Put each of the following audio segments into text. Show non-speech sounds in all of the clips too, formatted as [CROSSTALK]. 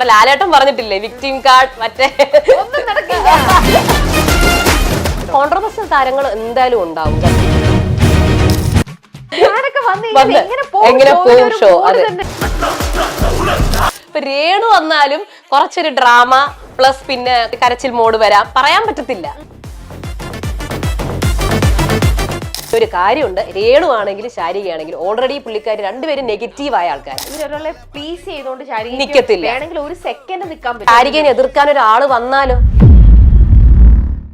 നമ്മുടെ ലാലേട്ടൻ പറഞ്ഞിട്ടില്ലേ victim card മറ്റേ ഒന്നും നടക്കില്ല. കോൺട്രവേഴ്സ്യൽ താരങ്ങൾ എന്തായാലും ഉണ്ടാവും എങ്ങനെ പോകും? mood അതെ. ഇപ്പൊ രേണു വന്നാലും കുറച്ചൊരു ഡ്രാമ പ്ലസ് പിന്നെ കരച്ചിൽ മോഡ് വരാം. പറയാൻ പറ്റത്തില്ല. ഒരു കാര്യമുണ്ട്. രേണു ആണെങ്കിലും ശാരികയാണെങ്കിലും ഓൾറെഡി പുള്ളിക്കാരി രണ്ടുപേരും നെഗറ്റീവായ ആൾക്കാരാണ് ഇവരൊരാളെ പ്ലീസ് ചെയ്തോണ്ട്. വേണമെങ്കിൽ ഒരു സെക്കൻഡ് നിൽക്കാൻ പറ്റും. ശാരികനെ എതിർക്കാൻ ഒരാൾ വന്നാലോ?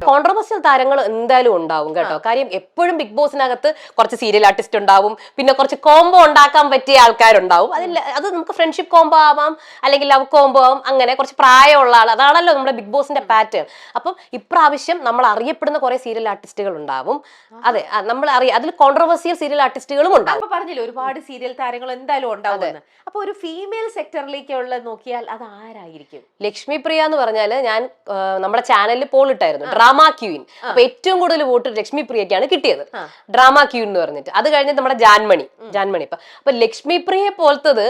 കോൺട്രവേഴ്സ്യൽ താരങ്ങൾ എന്തായാലും ഉണ്ടാവും കേട്ടോ. കാര്യം എപ്പോഴും ബിഗ് ബോസിനകത്ത് കുറച്ച് സീരിയൽ ആർട്ടിസ്റ്റ് ഉണ്ടാവും. പിന്നെ കുറച്ച് കോംബോ ഉണ്ടാക്കാൻ പറ്റിയ ആൾക്കാരുണ്ടാവും. അതിൽ അത് നമുക്ക് ഫ്രണ്ട്ഷിപ്പ് കോംബോ ആവാം അല്ലെങ്കിൽ ലവ് കോംബോ ആവാം അങ്ങനെ കുറച്ച് പ്രായമുള്ള ആൾ അതാണല്ലോ നമ്മുടെ ബിഗ് ബോസിന്റെ പാറ്റേൺ അപ്പം ഇപ്രാവശ്യം നമ്മൾ അറിയപ്പെടുന്ന കുറെ സീരിയൽ ആർട്ടിസ്റ്റുകൾ ഉണ്ടാവും. അതെ നമ്മൾ അറിയ അതിൽ കോൺട്രവേഴ്സിയൽ സീരിയൽ ആർട്ടിസ്റ്റുകളും ഉണ്ടാവും. അപ്പൊ പറഞ്ഞില്ലേ ഒരുപാട് സീരിയൽ താരങ്ങൾ എന്തായാലും ഉണ്ടാവും അപ്പൊ ഒരു ഫീമെയിൽ സെക്ടറിലേക്കുള്ള നോക്കിയാൽ അത് ആരായിരിക്കും? ലക്ഷ്മി പ്രിയ എന്ന് പറഞ്ഞാൽ ഞാൻ നമ്മുടെ ചാനലിൽ പോൾ ഇട്ടായിരുന്നു ഡ്രാമ ക്യൂൻ അപ്പൊ ഏറ്റവും കൂടുതൽ വോട്ട് ലക്ഷ്മി പ്രിയക്കാണ് കിട്ടിയത് ഡ്രാമ ക്യൂൻ എന്ന് പറഞ്ഞിട്ട്. അത് കഴിഞ്ഞിട്ട് നമ്മുടെ ജാൻമണി ജാൻമണി ഇപ്പൊ. അപ്പൊ ലക്ഷ്മി പ്രിയെ പോലത്തത്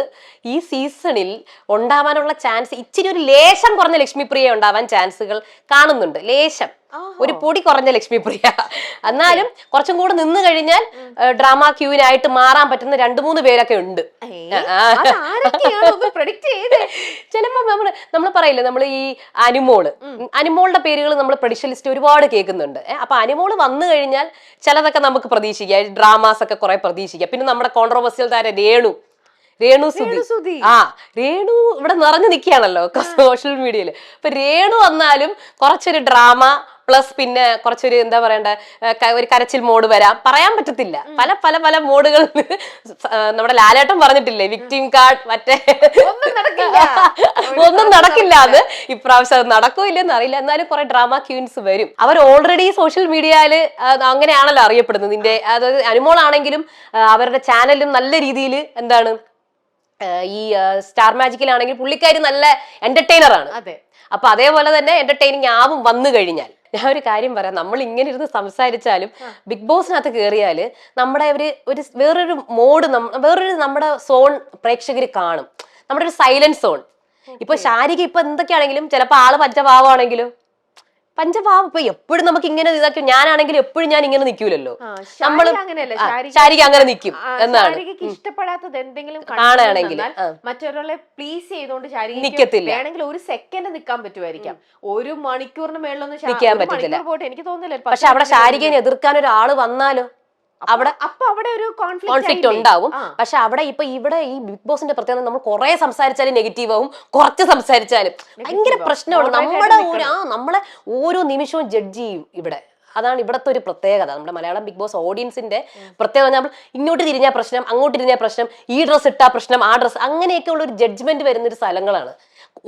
ഈ സീസണിൽ ഉണ്ടാവാനുള്ള ചാൻസ് ഇച്ചിരി ഒരു ലേശം കുറഞ്ഞ ലക്ഷ്മി പ്രിയ ഉണ്ടാവാൻ ചാൻസുകൾ കാണുന്നുണ്ട്. ലേശം. ഒരു പൊടി കുറഞ്ഞ ലക്ഷ്മി പ്രിയ എന്നാലും കുറച്ചും കൂടെ നിന്ന് കഴിഞ്ഞാൽ ഡ്രാമ ക്യൂവിനായിട്ട് മാറാൻ പറ്റുന്ന രണ്ടു മൂന്ന് പേരൊക്കെ ഉണ്ട്. ചിലപ്പോ നമ്മൾ നമ്മൾ പറയില്ലേ നമ്മൾ ഈ അനിമോൾ. അനിമോളുടെ പേരുകൾ നമ്മൾ പ്രഡിഷൻ ലിസ്റ്റ് ഒരുപാട് കേൾക്കുന്നുണ്ട്. അപ്പൊ അനിമോൾ വന്നു കഴിഞ്ഞാൽ ചിലതൊക്കെ നമുക്ക് പ്രതീക്ഷിക്കാം. ഡ്രാമാസ് ഒക്കെ കുറെ പ്രതീക്ഷിക്കാം. പിന്നെ നമ്മുടെ കോൺട്രവേഴ്സിയൽ താരം രേണു. രേണു സുധി. ആ രേണു ഇവിടെ നിറഞ്ഞു നിൽക്കുകയാണല്ലോ സോഷ്യൽ മീഡിയയിൽ അപ്പൊ രേണു വന്നാലും കുറച്ചൊരു ഡ്രാമ പ്ലസ് പിന്നെ കുറച്ചൊരു എന്താ പറയണ്ട ഒരു കരച്ചിൽ മോഡ് വരാം. പറയാൻ പറ്റത്തില്ല. പല പല പല മോഡുകൾ നമ്മുടെ ലാലേട്ടൻ പറഞ്ഞിട്ടില്ലേ വിക്ടിം കാർഡ് മറ്റേ ഒന്നും നടക്കില്ല. [LAUGHS] അത്. ഇപ്രാവശ്യം അത് നടക്കൂല്ലെന്ന് അറിയില്ല. എന്നാലും കുറെ ഡ്രാമ ക്യൂൻസ് വരും. അവർ ഓൾറെഡി സോഷ്യൽ മീഡിയയിൽ അങ്ങനെയാണല്ലോ അറിയപ്പെടുന്നത്. നിന്റെ അതായത് അനുമോളാണെങ്കിലും അവരുടെ ചാനലും നല്ല രീതിയിൽ എന്താണ് ഈ സ്റ്റാർ മാജിക്കിലാണെങ്കിൽ പുള്ളിക്കാരി നല്ല എന്റർടൈനർ ആണ്. അപ്പൊ അതേപോലെ തന്നെ എന്റർടൈനിങ് ആവും വന്നു കഴിഞ്ഞാൽ. ഞാൻ ഒരു കാര്യം പറയാം. നമ്മൾ ഇങ്ങനെ ഇരുന്ന് സംസാരിച്ചാലും ബിഗ് ബോസിനകത്ത് കയറിയാൽ നമ്മുടെ ഒരു ഒരു വേറൊരു മോഡ് വേറൊരു നമ്മുടെ സോൺ പ്രേക്ഷകർ കാണും. നമ്മുടെ ഒരു സൈലന്റ് സോൺ. ഇപ്പൊ ശാരിക ഇപ്പൊ എന്തൊക്കെയാണെങ്കിലും ചിലപ്പോൾ ആൾ പഞ്ചഭാവമാണെങ്കിലും പഞ്ചഭാവം ഇപ്പൊ എപ്പോഴും നമുക്ക് ഇങ്ങനെ ഇതാക്കി ഞാനാണെങ്കിൽ എപ്പോഴും ഞാൻ ഇങ്ങനെ നിൽക്കൂലല്ലോ നമ്മൾ നമ്മൾ ശാരിക അങ്ങനെ നിൽക്കും എന്നാണ്. ഇഷ്ടപ്പെടാത്തത് എന്തെങ്കിലും കാണുകയാണെങ്കിൽ, മറ്റൊരാളെ പ്ലീസ് ചെയ്തുകൊണ്ട് ശാരീരിക നിക്കത്തില്ല. വേണമെങ്കിൽ ഒരു സെക്കൻഡ് നിൽക്കാൻ പറ്റുമായിരിക്കാം. ഒരു മണിക്കൂറിന് മേളിലൊന്നും നിൽക്കാൻ പറ്റത്തില്ല. എനിക്ക് തോന്നില്ല പക്ഷെ അവിടെ ശാരികനെ എതിർക്കാൻ ഒരാൾ വന്നാലോ? അവിടെ അപ്പൊ അവിടെ ഒരു കോൺഫ്ലിക്റ്റ് കോൺഫ്ലിക്റ്റ് ഉണ്ടാവും. പക്ഷെ അവിടെ ഇപ്പൊ ഇവിടെ ഈ ബിഗ് ബോസിന്റെ പ്രത്യേകത നമ്മൾ കുറെ സംസാരിച്ചാലും നെഗറ്റീവ് ആവും. കുറച്ച് സംസാരിച്ചാലും. ഭയങ്കര. പ്രശ്നമാണ് നമ്മുടെ ഒരു ആ നമ്മളെ ഓരോ നിമിഷവും ജഡ്ജ് ചെയ്യും ഇവിടെ. അതാണ് ഇവിടുത്തെ ഒരു പ്രത്യേകത. നമ്മുടെ മലയാളം ബിഗ് ബോസ് ഓഡിയൻസിന്റെ പ്രത്യേകത. നമ്മൾ ഇങ്ങോട്ട് തിരിഞ്ഞ പ്രശ്നം അങ്ങോട്ട് തിരിഞ്ഞ പ്രശ്നം ഈ ഡ്രസ്സ് ഇട്ടാ പ്രശ്നം ആ ഡ്രസ് അങ്ങനെയൊക്കെ ഉള്ള ഒരു ജഡ്ജ്മെന്റ് വരുന്ന ഒരു സ്ഥലങ്ങളാണ്.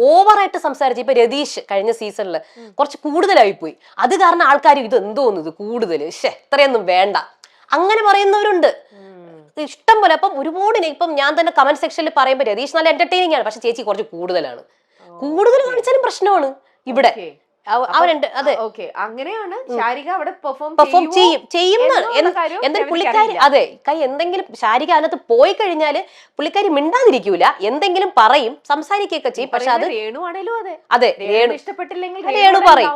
ഓവറായിട്ട് സംസാരിച്ച് ഇപ്പൊ രതീഷ് കഴിഞ്ഞ സീസണിൽ കുറച്ച് കൂടുതലായി പോയി. അത് കാരണം ആൾക്കാർ ഇത് എന്തോന്നു ഇത് കൂടുതൽ ഷേ ഇത്രയൊന്നും വേണ്ട. അങ്ങനെ പറയുന്നവരുണ്ട്. ഇഷ്ടം പോലെ. അപ്പം ഒരുപാട് ഇപ്പം ഞാൻ തന്നെ കമന്റ് സെക്ഷനിൽ പറയുമ്പോൾ രതീഷ് നല്ല എന്റർടൈനിങ് ആണ്. പക്ഷെ ചേച്ചി കുറച്ച് കൂടുതലാണ്. കൂടുതൽ കാണിച്ചാലും പ്രശ്നമാണ് ഇവിടെ. അതെ. ഓക്കെ. അങ്ങനെയാണ് ശാരിക അവിടെ പെർഫോം പെർഫോം ചെയ്യും. പുള്ളിക്കാരി അതെ. കൈ എന്തെങ്കിലും ശാരിക അതിനകത്ത് പോയി കഴിഞ്ഞാൽ പുള്ളിക്കാരി മിണ്ടാതിരിക്കൂല. എന്തെങ്കിലും പറയും സംസാരിക്കുകയൊക്കെ ചെയ്യും. പക്ഷെ അത് അതെ. അതെ രേണു. ഇഷ്ടപ്പെട്ടില്ലെങ്കിൽ രേണു പറയും.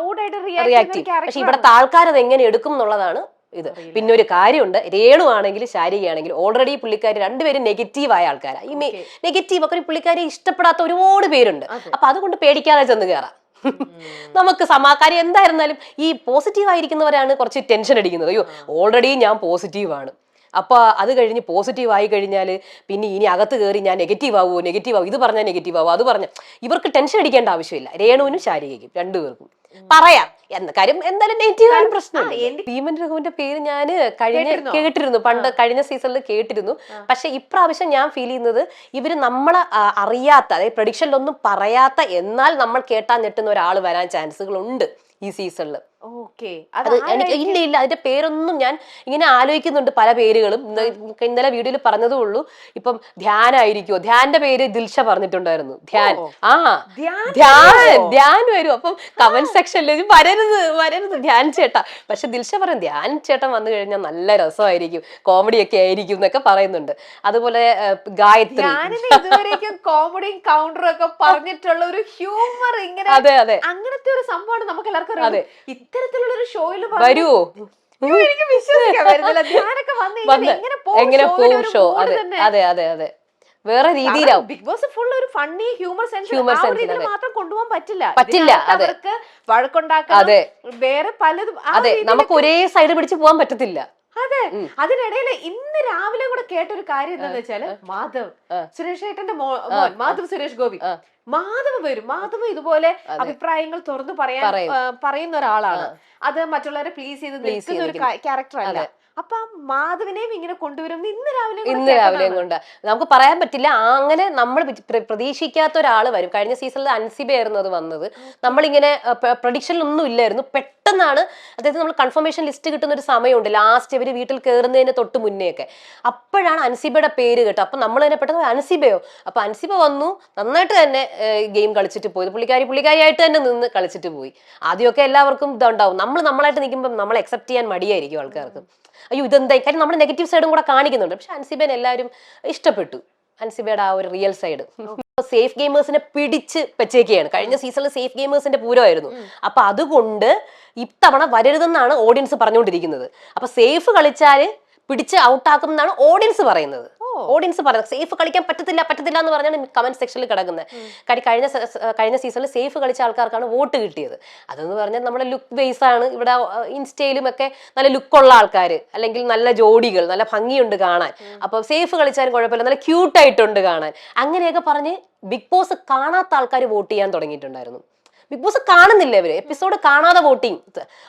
പക്ഷെ ഇവിടുത്തെ ആൾക്കാരത് എങ്ങനെ എടുക്കും എന്നുള്ളതാണ് ഇത്. പിന്നെ ഒരു കാര്യമുണ്ട്. രേണു ആണെങ്കിലും ശാരികയാണെങ്കിലും ഓൾറെഡി പുള്ളിക്കാരി രണ്ടുപേരും നെഗറ്റീവായ ആയ ആൾക്കാരാണ് ഈ നെഗറ്റീവ് ഒക്കെ പുള്ളിക്കാരെ ഇഷ്ടപ്പെടാത്ത ഒരുപാട് പേരുണ്ട്. അപ്പൊ അതുകൊണ്ട് പേടിക്കാതെ ചെന്ന് കയറാം നമുക്ക് സമാകാര്യം എന്തായിരുന്നാലും ഈ പോസിറ്റീവ് ആയിരിക്കുന്നവരാണ് കുറച്ച് ടെൻഷൻ അടിക്കുന്നത്. അയ്യോ ഓൾറെഡി ഞാൻ പോസിറ്റീവ് ആണ്. അപ്പൊ അത് കഴിഞ്ഞ് പോസിറ്റീവ് ആയി കഴിഞ്ഞാൽ പിന്നെ ഇനി അകത്ത് കയറി ഞാൻ നെഗറ്റീവ് ആവുമോ നെഗറ്റീവ് ആവും ഇത് പറഞ്ഞാൽ നെഗറ്റീവ് ആവുമോ അത് പറഞ്ഞാൽ ഇവർക്ക് ടെൻഷൻ അടിക്കേണ്ട ആവശ്യമില്ല. രേണുവിനും ശാരികയ്ക്കും രണ്ടുപേർക്കും. പറയാം. കാര്യം എന്തായാലും നെഗറ്റീവ് ആണ് പ്രശ്നം ഭീമൻ രഘുവിന്റെ പേര് ഞാൻ കഴിഞ്ഞ കേട്ടിരുന്നു? പണ്ട് കഴിഞ്ഞ സീസണിൽ കേട്ടിരുന്നു. പക്ഷെ ഇപ്രാവശ്യം ഞാൻ ഫീൽ ചെയ്യുന്നത് ഇവർ നമ്മളെ അറിയാത്ത അതായത് പ്രഡിക്ഷനിലൊന്നും പറയാത്ത എന്നാൽ നമ്മൾ കേട്ടാൻ ഞെട്ടുന്ന ഒരാൾ വരാൻ ചാൻസുകളുണ്ട് ഈ സീസണിൽ അത് എനിക്ക് ഇല്ല ഇല്ല. അതിന്റെ പേരൊന്നും ഞാൻ ഇങ്ങനെ ആലോചിക്കുന്നുണ്ട് പല പേരുകളും. ഇന്നലെ വീഡിയോയിൽ പറഞ്ഞതേ ഉള്ളൂ. ഇപ്പം ധ്യാനായിരിക്കുമോ ധ്യാന്റെ പേര് ദിൽഷ പറഞ്ഞിട്ടുണ്ടായിരുന്നു. ധ്യാൻ. ആ. ധ്യാൻ ധ്യാൻ. വരും. അപ്പം കമന്റ് സെക്ഷനിൽ വരരുത് വരരുത് ധ്യാൻ ചേട്ടാ. പക്ഷെ ദിൽഷ പറയും ധ്യാൻ ചേട്ടൻ വന്നു കഴിഞ്ഞാൽ നല്ല രസമായിരിക്കും. കോമഡി ഒക്കെ ആയിരിക്കും എന്നൊക്കെ പറയുന്നുണ്ട്. അതുപോലെ ഗായത്രി. ഇതുവരേക്കും കോമഡിയും കൗണ്ടറും ഒക്കെ പറഞ്ഞിട്ടുള്ള ഒരു ഹ്യൂമർ ഇങ്ങനെ അതെ അതെ. അങ്ങനത്തെ ഒരു സംഭവമാണ് നമുക്ക് എല്ലാവർക്കും അതെ. ഇത്തരത്തിലുള്ള ഒരു ഷോയിൽ വരുമോ എനിക്ക് വിശ്വസിക്കാൻ പറ്റുന്നില്ല ധ്യാനൊക്കെ വന്ന് എങ്ങനെ പോകും ഷോ? അതെ അതെ അതെ അതെ. വേറെ രീതിയിലാവും. ബിഗ് ബോസ് ഫുൾ ഒരു ഫണ്ണി ഹ്യൂമർ സെൻസ് ഹ്യൂമർ അതെ. മാത്രം കൊണ്ടുപോകാൻ പറ്റില്ല. പറ്റില്ല, അവർക്ക് വഴക്കുണ്ടാക്കാം അതെ. വേറെ പലതും അതെ നമുക്ക് ഒരേ സൈഡ് പിടിച്ച് പോകാൻ പറ്റത്തില്ല. അതെ. അതിനിടയിൽ അതിനിടയിൽ ഇന്ന് രാവിലെ കൂടെ കേട്ടൊരു കാര്യം എന്താന്ന് വെച്ചാൽ മാധവ് സുരേഷ് ഏട്ടന്റെ മോൻ മാധവ് സുരേഷ് ഗോപി. മാധവ് വരും. മാധവ് ഇതുപോലെ അഭിപ്രായങ്ങൾ തുറന്നു പറയാൻ പറയുന്ന ഒരാളാണ്. അത് മറ്റുള്ളവരെ പ്ലീസ് ചെയ്ത് നിൽക്കുന്ന ഒരു ക്യാരക്ടർ അല്ല. അപ്പൊ മാധവിനെയും ഇങ്ങനെ കൊണ്ടുവരും. ഇന്ന് രാവിലെ ഇന്ന് രാവിലെ കൊണ്ട്. നമുക്ക് പറയാൻ പറ്റില്ല. അങ്ങനെ നമ്മൾ പ്ര- പ്രതീക്ഷിക്കാത്ത ഒരാൾ വരും. കഴിഞ്ഞ സീസണിൽ അൻസിബയായിരുന്നു അത് വന്നത്. നമ്മളിങ്ങനെ പ്രഡിക്ഷനിലൊന്നും ഇല്ലായിരുന്നു. പെട്ടെന്നാണ് അതായത് നമ്മൾ കൺഫർമേഷൻ ലിസ്റ്റ് കിട്ടുന്ന ഒരു സമയമുണ്ട്. ലാസ്റ്റ് ഇവർ വീട്ടിൽ കയറുന്നതിന് തൊട്ട് മുന്നേ ഒക്കെ അപ്പോഴാണ് അൻസിബയുടെ പേര് കേട്ടോ അപ്പം നമ്മൾ തന്നെ പെട്ടെന്ന് അൻസിബയോ? അപ്പം അൻസിബ വന്നു നന്നായിട്ട് തന്നെ ഗെയിം കളിച്ചിട്ട് പോയി. പുള്ളിക്കാരി പുള്ളിക്കാരിയായിട്ട് തന്നെ നിന്ന് കളിച്ചിട്ട് പോയി. ആദ്യമൊക്കെ എല്ലാവർക്കും ഇതുണ്ടാവും. നമ്മൾ നമ്മളായിട്ട് നിൽക്കുമ്പോൾ നമ്മൾ അക്സെപ്റ്റ് ചെയ്യാൻ മടിയായിരിക്കും ആൾക്കാർക്ക്. അയ്യോ ഇതെന്തായി കാര്യം നമ്മുടെ നെഗറ്റീവ് സൈഡും കൂടെ കാണിക്കുന്നുണ്ട്. പക്ഷെ അൻസിബേനെ എല്ലാവരും ഇഷ്ടപ്പെട്ടു. അൻസിബയുടെ ആ ഒരു റിയൽ സൈഡ് സേഫ് ഗെയിമേഴ്സിനെ പിടിച്ച് വെച്ചേക്കുകയാണ് കഴിഞ്ഞ സീസണിൽ സേഫ് ഗെയിമേഴ്സിന്റെ പൂരമായിരുന്നു. അപ്പൊ അതുകൊണ്ട് ഇത്തവണ വരരുതെന്നാണ് ഓഡിയൻസ് പറഞ്ഞുകൊണ്ടിരിക്കുന്നത്. അപ്പൊ സേഫ് കളിച്ചാൽ പിടിച്ച് ഔട്ടാക്കും എന്നാണ് ഓഡിയൻസ് പറയുന്നത്. ഓഡിയൻസ് പറയുന്നത് സേഫ് കളിക്കാൻ പറ്റത്തില്ല പറ്റത്തില്ല എന്ന് പറഞ്ഞാണ് കമന്റ് സെക്ഷനിൽ കിടക്കുന്നത്. കാര്യം കഴിഞ്ഞ കഴിഞ്ഞ സീസണിൽ സേഫ് കളിച്ച ആൾക്കാർക്കാണ് വോട്ട് കിട്ടിയത്. അതെന്ന് പറഞ്ഞാൽ നമ്മുടെ ലുക്ക് ബേസ് ആണ്. ഇവിടെ ഇൻസ്റ്റയിലും ഒക്കെ നല്ല ലുക്കുള്ള ആൾക്കാർ അല്ലെങ്കിൽ നല്ല ജോഡികൾ നല്ല ഭംഗിയുണ്ട് കാണാൻ. അപ്പൊ സേഫ് കളിച്ചാലും കുഴപ്പമില്ല നല്ല ക്യൂട്ടായിട്ടുണ്ട് കാണാൻ. അങ്ങനെയൊക്കെ പറഞ്ഞ് ബിഗ് ബോസ് കാണാത്ത ആൾക്കാർ വോട്ട് ചെയ്യാൻ തുടങ്ങിയിട്ടുണ്ടായിരുന്നു. ബിഗ് ബോസ് കാണുന്നില്ല ഇവർ. എപ്പിസോഡ് കാണാതെ വോട്ടിങ്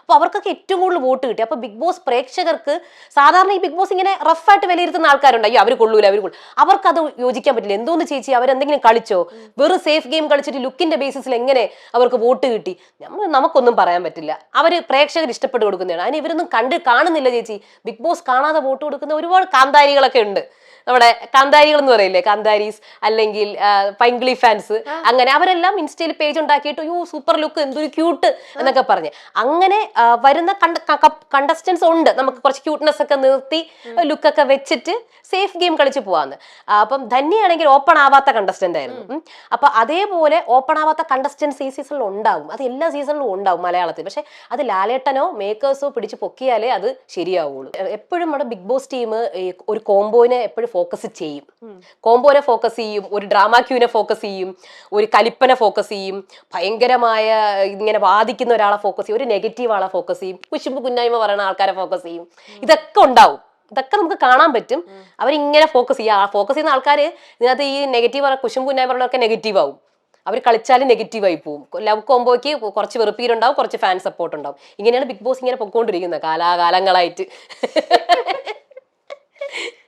അപ്പൊ അവർക്കൊക്കെ ഏറ്റവും കൂടുതൽ വോട്ട് കിട്ടി. അപ്പൊ ബിഗ് ബോസ് പ്രേക്ഷകർക്ക് സാധാരണ ഈ ബിഗ് ബോസ് ഇങ്ങനെ റഫായിട്ട് വിലയിരുത്തുന്ന ആൾക്കാരുണ്ട്. അയ്യോ അവർ കൊള്ളൂല അവർ കൊള്ളു. അവർക്കത് യോജിക്കാൻ പറ്റില്ല. എന്തോന്ന് ചേച്ചി അവരെന്തെങ്കിലും കളിച്ചോ? വെറും സേഫ് ഗെയിം കളിച്ചിട്ട് ലുക്കിന്റെ ബേസിസിൽ എങ്ങനെ അവർക്ക് വോട്ട് കിട്ടി? നമ്മൾ നമുക്കൊന്നും പറയാൻ പറ്റില്ല. അവർ പ്രേക്ഷകർ ഇഷ്ടപ്പെട്ട് കൊടുക്കുന്നതാണ്. അതിന് ഇവരൊന്നും കണ്ട് കാണുന്നില്ല ചേച്ചി. ബിഗ് ബോസ് കാണാതെ വോട്ട് കൊടുക്കുന്ന ഒരുപാട് കാന്താരികളൊക്കെ ഉണ്ട്. നമ്മുടെ കാന്താരികൾ എന്ന് പറയില്ലേ കാന്താരീസ് അല്ലെങ്കിൽ പൈങ്കിളി ഫാൻസ് അങ്ങനെ അവരെല്ലാം ഇൻസ്റ്റയിൽ പേജ് ഉണ്ടാക്കിയിട്ട് യു സൂപ്പർ ലുക്ക് എന്തൊരു ക്യൂട്ട് എന്നൊക്കെ പറഞ്ഞ്. അങ്ങനെ വരുന്ന കണ്ടസ്റ്റൻസ് ഉണ്ട്. നമുക്ക് കുറച്ച് ക്യൂട്ട്നെസ് ഒക്കെ നിർത്തി ലുക്കൊക്കെ വെച്ചിട്ട് സേഫ് ഗെയിം കളിച്ച് പോവാന്ന്. അപ്പം ധന്യയാണെങ്കിൽ ഓപ്പൺ ആവാത്ത കണ്ടസ്റ്റന്റ് ആയിരുന്നു. അപ്പൊ അതേപോലെ ഓപ്പൺ ആവാത്ത കണ്ടസ്റ്റൻസ് ഈ സീസണിൽ ഉണ്ടാവും. അത് എല്ലാ സീസണിലും ഉണ്ടാവും മലയാളത്തിൽ. പക്ഷെ അത് ലാലേട്ടനോ മേക്കേഴ്സോ പിടിച്ച് പൊക്കിയാലേ അത് ശരിയാവുള്ളൂ. എപ്പോഴും നമ്മുടെ ബിഗ് ബോസ് ടീം ഒരു കോംബോനെ എപ്പോഴും ഫോക്കസ് ചെയ്യും. കോംബോനെ ഫോക്കസ് ചെയ്യും ഒരു ഡ്രാമ ക്യൂനെ ഫോക്കസ് ചെയ്യും ഒരു കലിപ്പനെ ഫോക്കസ് ചെയ്യും ഭയങ്കരമായ ഇങ്ങനെ ബാധിക്കുന്ന ഒരാളെ ഫോക്കസ് ചെയ്യും ഒരു നെഗറ്റീവ് ആളെ ഫോക്കസ് ചെയ്യും കുശുമ്പ് കുന്നായ്മ പറയുന്ന ആൾക്കാരെ ഫോക്കസ് ചെയ്യും. ഇതൊക്കെ ഉണ്ടാവും. ഇതൊക്കെ നമുക്ക് കാണാൻ പറ്റും. അവരിങ്ങനെ ഫോക്കസ് ചെയ്യുക ആ ഫോക്കസ് ചെയ്യുന്ന ആൾക്കാർ ഇതിനകത്ത് ഈ നെഗറ്റീവ് കുശുമ്പ് കുന്നായ്മ പറയുന്നവരൊക്കെ നെഗറ്റീവ് ആവും. അവർ കളിച്ചാലും നെഗറ്റീവ് ആയി പോകും ലവ് കോംബോയ്ക്ക് കുറച്ച് വെറുപ്പീരുണ്ടാവും കുറച്ച് ഫാൻ സപ്പോർട്ട് ഉണ്ടാവും. ഇങ്ങനെയാണ് ബിഗ് ബോസ് ഇങ്ങനെ പൊക്കോണ്ടിരിക്കുന്നത് കാലാകാലങ്ങളായിട്ട്. [LAUGHS]